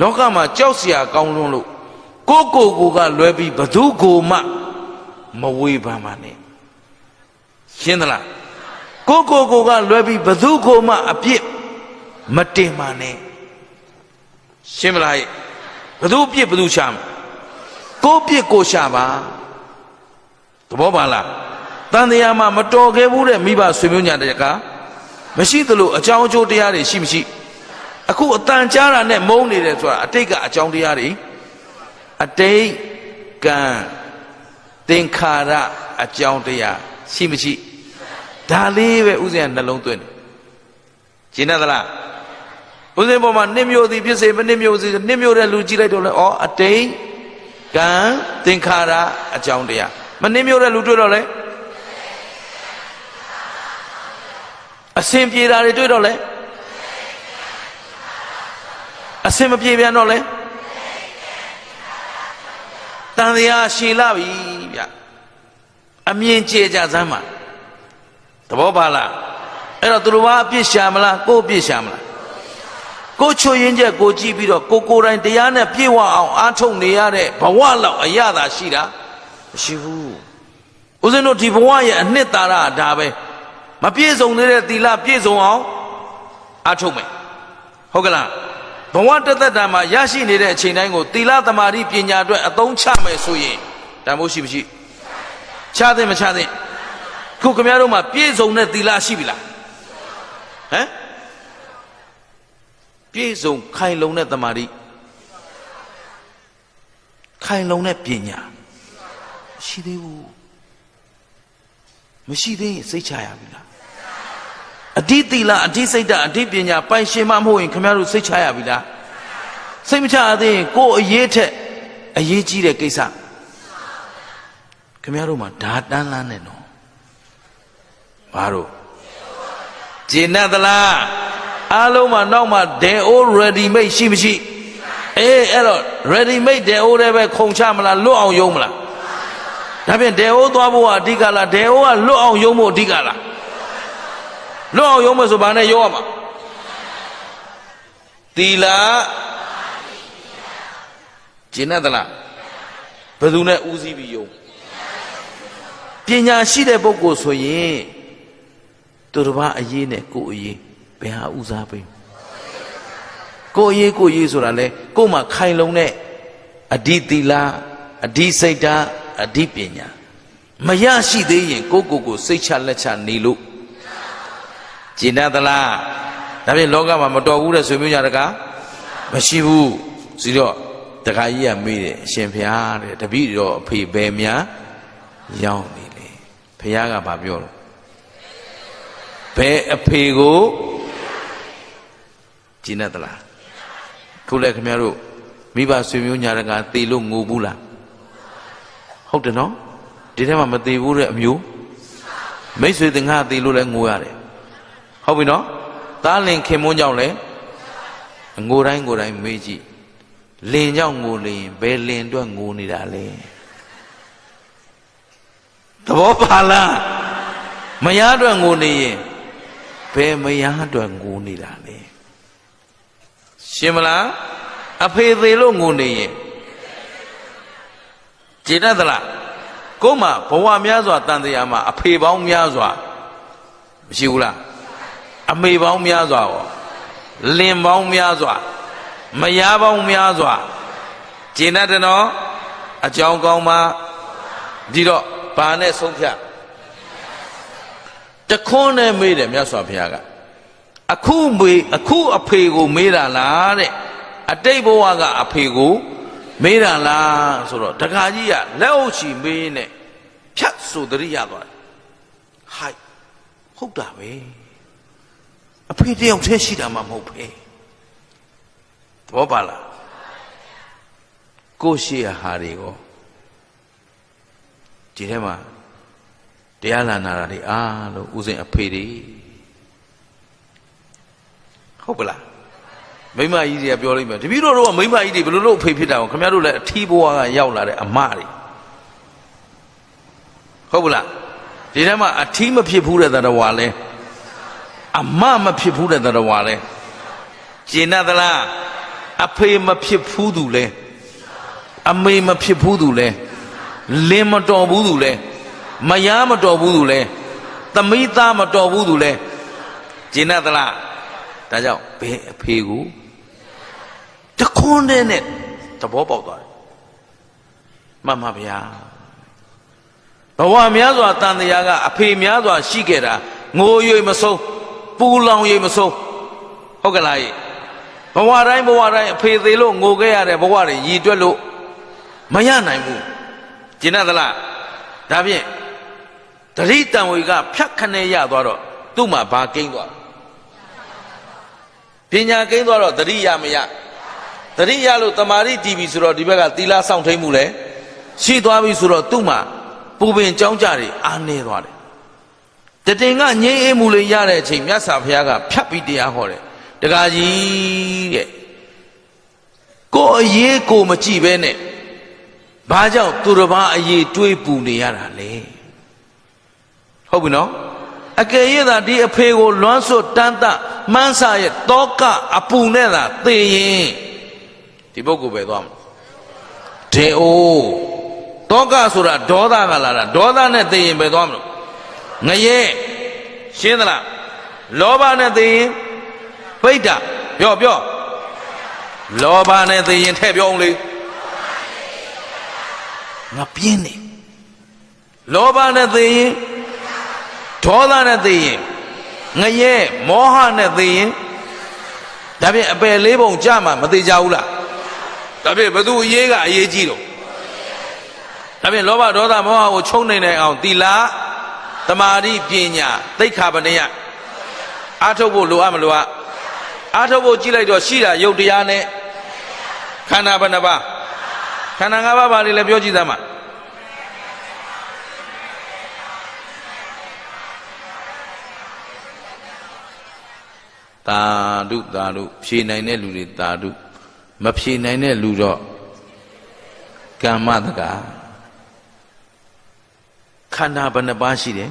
လောကမှာကြောက်စရာကောင်းလွန်းလို့ကိုကိုကိုကလွဲပြီးဘသူကိုမှမဝေဖန်ပါနဲ့ရှင်းသလားကိုကိုကိုကလွဲပြီးဘသူကိုမှအပြစ်မတင်ပါနဲ့ရှင်းမလားဘသူအပြစ်ဘသူရှာမကိုပြစ်ကိုရှာပါသဘောပါလားတန်တရားမှာမတော်ခဲ့ဘူးတဲ့မိဘဆွေမျိုးညာတကမရှိသလိုအကြောင်းအကျိုးတရားတွေရှိမရှိရှိ အခုအတန်ကြားတာနဲ့မုန်းနေတယ်ဆိုတာအတိတ်ကအကြောင်းတရားတွေအတိတ်ကံသင်္ခါရအကြောင်းတရားရှိမရှိဒါလေးပဲဥစဉ်ကနှလုံးသွင်းတယ်ရှင်းသလားဥစဉ်ပေါ်မှာနှစ်မျိုးသည်ဖြစ်စေမနှစ်မျိုးစီနှစ်မျိုးတဲ့လူကြည့်လိုက်တော့လေဩအတိတ်ကံသင်္ခါရအကြောင်းတရားမနှစ်မျိုးတဲ့လူတွေ့တော့လေအစင်ပြေတာတွေတွေ့တော့လေ အစင်မပြေပြန်တော့လေတန်တရားရှည်လာပြီဗျအမြင်ကျေကြစမ်းပါသဘောပါလားအဲ့တော့သူတို့ဘာအပြစ်ရှာမလားကိုယ်အပြစ်ရှာမလားကိုယ်ချွေရင်ချက်ကိုကြည့်ပြီးတော့ကိုကိုယ်တိုင်တရားနဲ့ပြည့်ဝအောင်အားထုတ်နေရတဲ့ဘဝလောက်အရသာရှိတာမရှိဘူးဦးဇင်းတို့ဒီဘဝရဲ့အနှစ်သာရဒါပဲမပြည့်စုံသေးတဲ့သီလပြည့်စုံအောင်အားထုတ်မယ်ဟုတ်ကလား ဘဝတသက်တာမှာရရှိနေတဲ့အချိန်တိုင်းကိုသီလသမာဓိပညာအတွက်အသုံးချမယ်ဆိုရင်တန်ဖိုးရှိမရှိချသင့်မချသင့်ခုခင်ဗျားတို့မှာပြည့်စုံတဲ့သီလရှိပြီလားဟမ်ပြည့်စုံခိုင်လုံတဲ့သမာဓိခိုင်လုံတဲ့ပညာရှိသေးဘူးမရှိသေးရင်စိတ်ချရပြီလားအ ဓိသီလအဓိစိတ်ဓာတ်အဓိပညာပိုင်ရှင်မမဟုတ်ရင်ခင်ဗျားတို့စိတ်ချရပြီလားစိတ်မချရသေးရင်ကိုယ်အရေးထက်အရေးကြီးတဲ့ကိစ္စခင်ဗျားတို့မှာဓာတန်းလန်းနဲ့နော်ဘာလို့ဂျင်းတ်သလားအားလုံးမှာနောက်မှာဒေအို ready made ရှိမရှိအေးအဲ့တော့ ready made ဒေအိုလည်းပဲခုံချမလားလွတ်အောင်ယုံမလားဒါဖြင့်ဒေအိုသွားဖို့ကအဓိကလားဒေအိုကလွတ်အောင်ယုံဖို့အဓိကလား လွတ်အောင်ယုံမယ်ဆိုဘာနဲ့ယုံရမှာသီလဂျင်းတ်သလားဘယ်သူနဲ့ဦးစီးပြီးယုံပညာရှိတဲ့ပုဂ္ဂိုလ်ဆိုရင်သူတစ်ပါးအရေးနဲ့ကိုယ်အရေးဘယ်ဟာဦးစားပေးကိုယ်အရေးကိုယ်အရေးဆိုတာလေကိုယ်မှာခိုင်လုံတဲ့အဓိသီလအဓိစိတ်ဓာတ်အဓိပညာမရရှိသေးရင်ကိုယ့်ကိုယ်ကိုစိတ်ချလက်ချနေလို့ ကျင်တတ်သလားဒါဖြင့်လောကမှာမတော်ဘူးတဲ့ဆွေမျိုးညာတကားမရှိဘူးစီတော့တခါကြီးကမေးတယ်အရှင်ဖျားတဲ့တပည့်တော်အဖေဘယ်များရောက်နေလေဖျားကဘာပြောလဲဘယ်အဖေကိုကျင်တတ်သလားခုလည်းခင်ဗျားတို့မိဘဆွေမျိုးညာတကာသေလို့ငိုဘူးလားဟုတ်တယ်နော်ဒီထဲမှာမသေးဘူးတဲ့အမျိုးမိတ်ဆွေသင်္ဃာသေလို့လည်းငိုရတယ် ဟုတ်ပြီနော်သားလင်ခင်မွန်းကြောင့်လည်းငိုတိုင်းငိုတိုင်းမေးကြည့်လင်ကြောင့်ငိုလင်ဘယ်လင်အတွက်ငိုနေတာလဲသဘောပါလားမယားအတွက်ငိုနေရင်ဘယ်မယားအတွက်ငိုနေတာလဲရှင်းမလားအဖေသေးလို့ငိုနေရင်ကြည်တတ်သလားကို့မှာဘဝများစွာတန်တရားမှာအဖေပေါင်းများစွာမရှိဘူးလား အမေပေါင်းများစွာရောလင်ပေါင်းများစွာမယားပေါင်းများစွာကျင်တတ်တယ်နော်အကြောင်းကောင်းမှဒီတော့ဘာနဲ့ဆုံးဖြတ်တခွန်းနဲ့မေးတယ်မြတ်စွာဘုရားကအခုမေးအခုအဖေကိုမေးတာလားတဲ့အတိတ်ဘဝကအဖေကိုမေးတာလားဆိုတော့တခါကြီးကလက်အုပ်ချီမေးနေဖြတ်ဆိုတရိရသွားတယ်ဟိုက်ဟုတ်တာပဲ အဖေတယောက်တည်းရှိတာမှမဟုတ်ပဲသဘောပါလားကိုရှိရဟာတွေကိုဒီထဲမှာတရားလာနာတာတွေအားလို့ဥစဉ်အဖေတွေဟုတ်ပလားမိမကြီးတွေကပြောလိုက်မယ်တပည့်တော်တို့ကမိမကြီးတွေဘယ်လိုလုပ်အဖေဖြစ်တာကိုခင်ဗျားတို့လည်းအထီးဘဝကရောက်လာတဲ့အမတွေဟုတ်ပလားဒီထဲမှာအထီးမဖြစ်ဘူးတဲ့တရားဝါလဲ အမမဖြစ်ဘူးတဲ့တရားဝါလဲကျင်တတ်သလားအဖေမဖြစ်ဘူးသူလဲအမေမဖြစ်ဘူးသူလဲလင်းမတော်ဘူးသူလဲမယားမတော်ဘူးသူလဲသမီးသားမတော်ဘူးသူလဲကျင်တ်သလားဒါကြောင့်ဘယ်အဖေကိုတခွန်းတဲ့နဲ့သဘောပေါက်သွားတယ်မှန်ပါဗျာဘဝများစွာတန်တရားကအဖေများစွာရှိခဲ့တာငို၍မဆုံး ပူလောင်၍မဆုံးဟုတ်ကလားယဘဝတိုင်းဘဝတိုင်းအဖေသေးလို့ငိုခဲ့ရတဲ့ဘဝတွေရည်တွက်လို့မရနိုင်ဘူးကျင်တ်သလားဒါဖြင့်တတိတံဝေကဖြတ်ခနဲ့ရသွားတော့သူ့မှာဘာကိန်းသွားပညာကိန်းသွားတော့တတိရမရတတိရလို့တမာရီတီဗီဆိုတော့ဒီဘက်ကသီလဆောင်ထိန်မှုလဲရှိသွားပြီဆိုတော့သူ့မှာပူပင်ကြောင်းကြတွေအားနေသွားတယ် တတင်ကငြိမ်းအေးမှုလေးရတဲ့အချိန်မြတ်စွာဘုရားကဖြတ်ပြီးတရားဟောတယ်တကားကြီးတဲ့ကိုယ်အရေးကိုမကြည့်ပဲနဲ့ဘာကြောင့်သူတစ်ပါးအရေးတွေးပူနေရတာလဲဟုတ်ပြီနော်အကယ်၍သာဒီအဖေကိုလွမ်းဆွတ်တန်းတမှန်းဆရဲ့တောကအပူနဲ့သာသိရင်ဒီပုဂ္ဂိုလ်ပဲသွားမှာဒေအိုတောကဆိုတာဒေါသကလာတာဒေါသနဲ့သိရင်ပဲသွားမလို့ ငရဲရှင်းသလားလောဘနဲ့သိရင်ပိဋ္ဌပြောပြောလောဘနဲ့သိရင်ထဲ့ပြောအောင်လေငါပြင်းနေလောဘနဲ့သိရင်ဒေါသနဲ့သိရင်ငရဲမောဟနဲ့သိရင်ဒါဖြင့်အပယ်လေးပုံကြမှာမသိကြဘူးလားဒါဖြင့်ဘသူအရေးကအရေးကြီးတော့ဒါဖြင့်လောဘဒေါသမောဟကိုချုံနေနိုင်အောင်သီလ တမာတိပညာသိက္ခာပနယအားထုတ်ဖို့လိုအပ်မလိုအပ်အားထုတ်ဖို့ကြည့်လိုက်တော့ရှိတာယုတ်တရားနဲ့ခန္ဓာဘယ်နှပါးခန္ဓာ၅ပါးပါလေလည်းပြောကြည့်သမ်းပါတာဓုတာဓုဖြေနိုင်တဲ့လူတွေတာဓုမဖြေနိုင်တဲ့လူတော့ကမ္မတကာခ န္ဓာဘယ်နှပါးရှိတယ်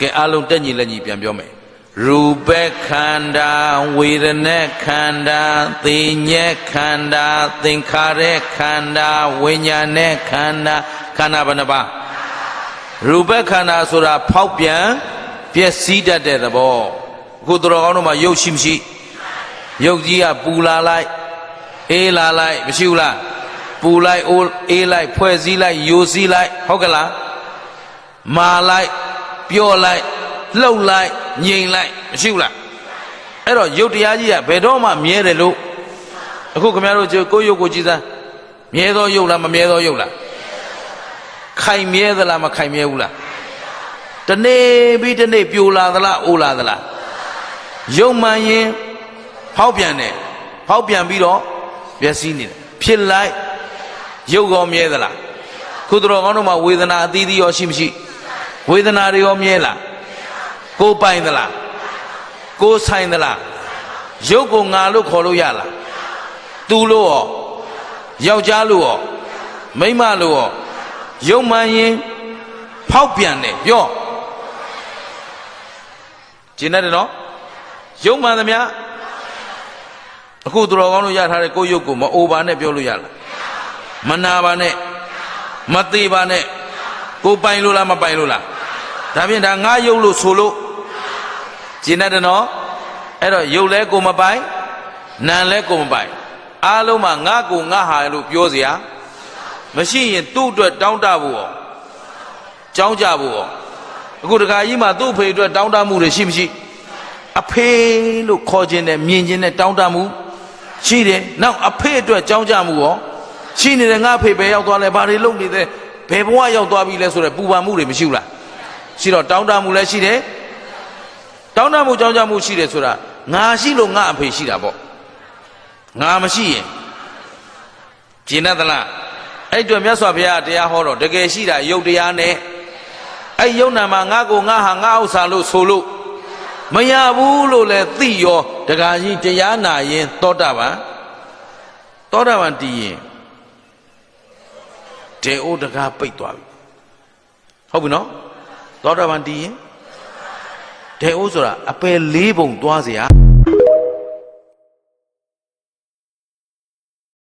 ကဲအလုံးတက်ညီလက်ညီပြန်ပြောမယ်ရူပခန္ဓာဝေဒနာခန္ဓာသိညက်ခန္ဓာသင်္ခါရခန္ဓာဝိညာဉ်နဲ့ခန္ဓာခန္ဓာဘယ်နှပါးရူပခန္ဓာဆိုတာဖောက်ပြန်ပျက်စီးတတ်တဲ့သဘောအခုသူတော်ကောင်းတို့မှာရုပ်ရှိမရှိရုပ်ကြီးကပူလာလိုက်အေးလာလိုက်မရှိဘူးလားပူလိုက်အိုးအေးလိုက်ဖွဲ့စည်းလိုက်ယိုစည်းလိုက်ဟုတ်ကလား မာလိုက်ပြော့လိုက်လှုပ်လိုက်ငြိမ်လိုက်မရှိဘူးလားအဲ့တော့ရုပ်တရားကြီးကဘယ်တော့မှမြဲတယ်လို့အခုခင်ဗျားတို့ကိုယ်ရုပ်ကိုကြည်စမ်းမြဲသောရုပ်လားမမြဲသောရုပ်လားခိုင်မြဲသလားမခိုင်မြဲဘူးလားတနေ့ပြီးတနေ့ပြိုလာသလားအိုလာသလားရုပ်မှန်ရင်ဖောက်ပြန်တယ်ဖောက်ပြန်ပြီးတော့ပျက်စီးနေတယ်ဖြစ်လိုက်ရုပ်ကောမြဲသလားခုတော်ကောင်းတို့မှာဝေဒနာအသီးသီးရောရှိမရှိ ဝေဒနာတွေရောမြဲလားကိုပိုင်သလားကိုဆိုင်သလားရုပ်ကိုငါလို့ခေါ်လို့ရလားသူလို့ရောယောက်ျားလို့ရောမိန်းမလို့ရောရုပ်မှန်ရင်ဖောက်ပြန်တယ်ပြောကျင်တယ်နော်ရုပ်မှန်သမျှအခုသူတော်ကောင်းတို့ရထားတဲ့ကိုယ်ရုပ်ကိုမအိုပါနဲ့ပြောလို့ရလားမနာပါနဲ့မသေးပါနဲ့ကိုပိုင်လို့လားမပိုင်လို့လား ဒါဖြင့်ဒါငါယုတ်လို့ဆိုလို့ဂျင်းတဲ့နော်အဲ့တော့ယုတ်လဲကိုမပိုင်နာလဲကိုမပိုင်အားလုံးမှာငါကိုငါဟာလို့ပြောစရာမရှိရင်သူ့အတွက်တောင်းတဖို့ရောကြောင်းကြဖို့ရောအခုတခါကြီးမှာသူ့ဖေအတွက်တောင်းတမှုတွေရှိမရှိအဖေလို့ခေါ်ခြင်းနဲ့မြင်ခြင်းနဲ့တောင်းတမှုရှိတယ်နောက်အဖေအတွက်ကြောင်းကြမှုရောရှိနေတယ်ငါဖေပဲရောက်သွားလဲဘာတွေလုပ်နေသေးဘယ်ဘဝရောက်သွားပြီလဲဆိုတော့ပူပန်မှုတွေမရှိဘူးလား ရှိတော့တောင်းတမှုလည်းရှိတယ်တောင်းတမှုကြောင်းကြမှုရှိတယ်ဆိုတာငါရှိလို့ငါအဖေရှိတာပေါ့ငါမရှိရင်ကျင်တ်သလားအဲ့အတွက်မြတ်စွာဘုရားတရားဟောတော့တကယ်ရှိတာယုတ်တရားနဲ့အဲ့ယုတ်နာမှာငါကိုငါဟာငါဥစ္စာလို့ဆိုလို့မရဘူးလို့လည်းသိရောတခါကြီးတရားနာရင်သောတာပန်သောတာပန်တည်ရင်ဒေအိုတကားပိတ်သွားပြီဟုတ်ပြီနော် သောတာပန်တည်ရင်ဒေအိုဆိုတာအပယ်လေးပုံသွားเสีย